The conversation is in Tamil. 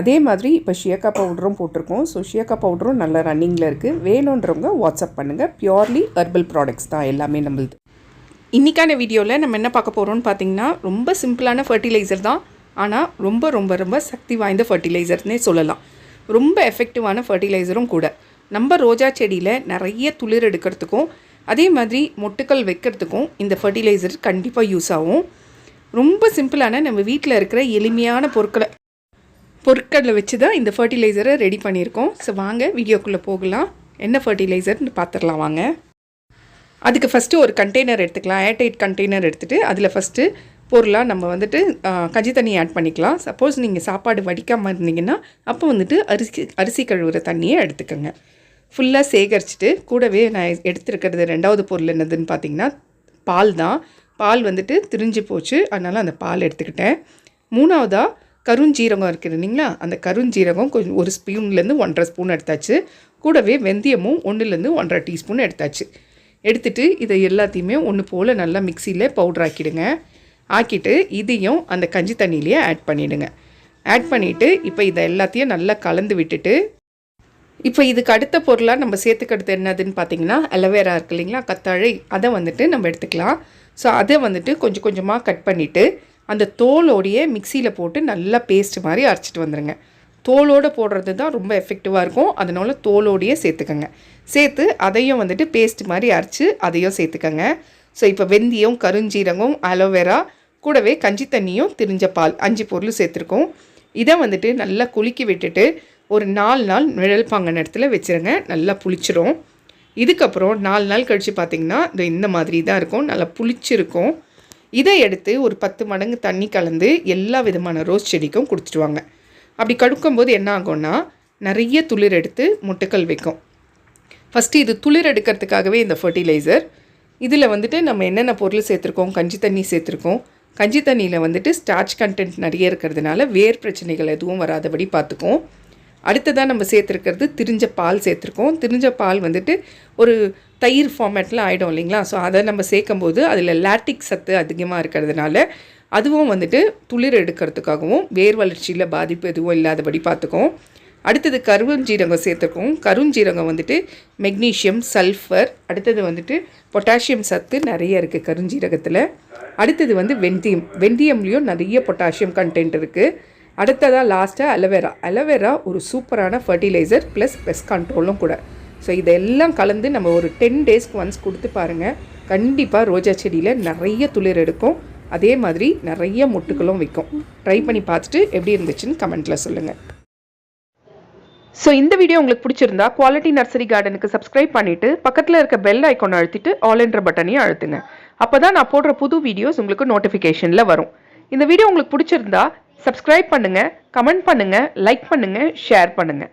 அதே மாதிரி இப்போ ஷியக்கா பவுடரும் போட்டிருக்கோம். ஸோ ஷியக்கா பவுடரும் நல்ல ரன்னிங்கில் இருக்குது வேணுன்றவங்க வாட்ஸ்அப் பண்ணுங்கள் பியோர்லி ஹெர்பல் ப்ராடக்ட்ஸ் தான் எல்லாமே நம்மளுது. இன்றைக்கான வீடியோவில் நம்ம என்ன பார்க்க போகிறோம்னு பார்த்தீங்கன்னா ரொம்ப சிம்பிளான ஃபர்டிலைசர் தான். ஆனால் ரொம்ப ரொம்ப ரொம்ப சக்தி வாய்ந்த ஃபர்டிலைசர்னே சொல்லலாம். ரொம்ப எஃபெக்டிவான ஃபர்டிலைசரும் கூட. நம்ம ரோஜா செடியில் நிறைய துளிர் எடுக்கிறதுக்கும் அதே மாதிரி மொட்டுக்கள் வைக்கிறதுக்கும் இந்த ஃபர்டிலைசர் கண்டிப்பாக யூஸ் ஆகும். ரொம்ப சிம்பிளான நம்ம வீட்டில் இருக்கிற எளிமையான பொருட்களை பொருட்களை வச்சு தான் இந்த ஃபர்டிலைசரை ரெடி பண்ணியிருக்கோம். ஸோ வாங்க வீடியோக்குள்ளே போகலாம். என்ன ஃபர்டிலைசர்னு பார்த்துடலாம் வாங்க. அதுக்கு ஃபஸ்ட்டு ஒரு கண்டெய்னர் எடுத்துக்கலாம். ஏர்டைட் கண்டெய்னர் எடுத்துகிட்டு அதில் ஃபஸ்ட்டு பொருளாக நம்ம வந்துட்டு கஞ்சி தண்ணி ஆட் பண்ணிக்கலாம். சப்போஸ் நீங்கள் சாப்பாடு வடிக்காமல் இருந்தீங்கன்னா அப்போ வந்துட்டு அரிசி அரிசி கழுவுற தண்ணியை எடுத்துக்கோங்க. ஃபுல்லாக சேகரிச்சுட்டு கூடவே நான் எடுத்துருக்கிறது ரெண்டாவது பொருள் என்னதுன்னு பார்த்தீங்கன்னா பால் தான். பால் வந்துட்டு திரிஞ்சு போச்சு. அதனால் அந்த பால் எடுத்துக்கிட்டேன். மூணாவதாக கருஞ்சீரகம் இருக்குது இல்லைங்களா? அந்த கருஞ்சீரகம் கொஞ்சம் ஒரு ஸ்பூன்லேருந்து ஒன்றரை ஸ்பூன் எடுத்தாச்சு. கூடவே வெந்தயமும் ஒன்றுலேருந்து ஒன்றரை டீஸ்பூன் எடுத்தாச்சு. எடுத்துட்டு இதை எல்லாத்தையுமே ஒன்று போல் நல்லா மிக்சியில் பவுடர் ஆக்கிடுங்க. ஆக்கிட்டு இதையும் அந்த கஞ்சி தண்ணியிலேயே ஆட் பண்ணிவிடுங்க ஆட் பண்ணிவிட்டு இப்போ இதை எல்லாத்தையும் நல்லா கலந்து விட்டுட்டு இப்போ இதுக்கு அடுத்த பொருளாக நம்ம சேர்த்துக்கிறது என்னதுன்னு பார்த்தீங்கன்னா அலோவேரா இருக்கு இல்லைங்களா? கத்தாழை. அதை வந்துட்டு நம்ம எடுத்துக்கலாம். ஸோ அதை வந்துட்டு கொஞ்சம் கொஞ்சமாக கட் பண்ணிவிட்டு அந்த தோலோடையே மிக்சியில் போட்டு நல்லா பேஸ்ட் மாதிரி அரைச்சிட்டு வந்துடுங்க தோலோடு போடுறது தான் ரொம்ப எஃபெக்டிவாக இருக்கும். அதனால் தோலோடையே சேர்த்துக்கோங்க. சேர்த்து அதையும் வந்துட்டு பேஸ்ட் மாதிரி அரைச்சி அதையும் சேர்த்துக்கோங்க. ஸோ இப்போ வெந்தயம் கருஞ்சீரகம் அலோவேரா கூடவே கஞ்சி தண்ணியும் திரிஞ்ச பால் அஞ்சு பொருள் சேர்த்துருக்கோம். இதை வந்துட்டு நல்லா குலுக்கி விட்டுட்டு ஒரு நாலு நாள் நிழல் பாங்கன இடத்துல வச்சுருங்க. நல்லா புளிச்சிரும். இதுக்கப்புறம் நாலு நாள் கழித்து பார்த்திங்கன்னா இந்த மாதிரி தான் இருக்கும். நல்லா புளிச்சிருக்கும். இதை எடுத்து ஒரு பத்து மடங்கு தண்ணி கலந்து எல்லா விதமான ரோஸ் செடிக்கும் கொடுத்துடுவாங்க. அப்படி கடுக்கும்போது என்ன ஆகும்னா நிறைய துளிர் எடுத்து முட்டுக்கள் வைக்கும். ஃபஸ்ட்டு இது துளிர் எடுக்கிறதுக்காகவே இந்த ஃபர்டிலைசர் இதில் வந்துட்டு நம்ம என்னென்ன பொருள் சேர்த்துருக்கோம்? கஞ்சி தண்ணி சேர்த்துருக்கோம். கஞ்சி தண்ணியில் வந்துட்டு ஸ்டார்ச் கண்டென்ட் நிறைய இருக்கிறதுனால வேர் பிரச்சனைகள் எதுவும் வராதபடி பார்த்துக்கும் அடுத்ததாக நம்ம சேர்த்துருக்கிறது திரிஞ்ச பால் சேர்த்துருக்கோம். திரிஞ்ச பால் வந்துட்டு ஒரு தயிர் ஃபார்மேட்டில் ஆகிடும் இல்லைங்களா? ஸோ அதை நம்ம சேர்க்கும்போது அதில் லாட்டிக் சத்து அதிகமாக இருக்கிறதுனால அதுவும் வந்துட்டு துளிர் எடுக்கிறதுக்காகவும் வேர் வளர்ச்சியில் பாதிப்பு எதுவும் இல்லாதபடி பார்த்துக்கும் அடுத்தது கருஞ்சீரகம் சேர்த்துருக்கோம். கருஞ்சீரகம் வந்துட்டு மெக்னீஷியம் சல்ஃபர் அடுத்தது வந்துட்டு பொட்டாசியம் சத்து நிறைய இருக்குது கருஞ்சீரகத்தில். அடுத்தது வந்து வெந்தயம். வெந்தயம்லேயும் நிறைய பொட்டாசியம் கண்டென்ட் இருக்குது அடுத்ததாக லாஸ்ட்டாக அலோவேரா அலோவேரா ஒரு சூப்பரான ஃபர்டிலைசர் ப்ளஸ் பெஸ்ட் கண்ட்ரோலும் கூட. ஸோ இதெல்லாம் கலந்து நம்ம ஒரு டென் டேஸ்க்கு ஒன்ஸ் கொடுத்து பாருங்கள் கண்டிப்பாக ரோஜா செடியில் நிறைய துளிர் எடுக்கும். அதே மாதிரி நிறைய மொட்டுகளும் வைக்கும் ட்ரை பண்ணி பார்த்துட்டு எப்படி இருந்துச்சுன்னு கமெண்ட்டில் சொல்லுங்கள் ஸோ இந்த வீடியோ உங்களுக்கு பிடிச்சிருந்தா குவாலிட்டி நர்சரி கார்டனுக்கு சப்ஸ்கிரைப் பண்ணிவிட்டு பக்கத்தில் இருக்க பெல் ஐக்கோனை அழுத்திட்டு ஆல் என்ற பட்டனையும் அழுத்துங்க. அப்போ தான் நான் போடுற புது வீடியோஸ் உங்களுக்கு நோட்டிஃபிகேஷனில் வரும். இந்த வீடியோ உங்களுக்கு பிடிச்சிருந்தா சப்ஸ்கிரைப் பண்ணுங்கள் கமெண்ட் பண்ணுங்கள் லைக் பண்ணுங்கள் ஷேர் பண்ணுங்கள்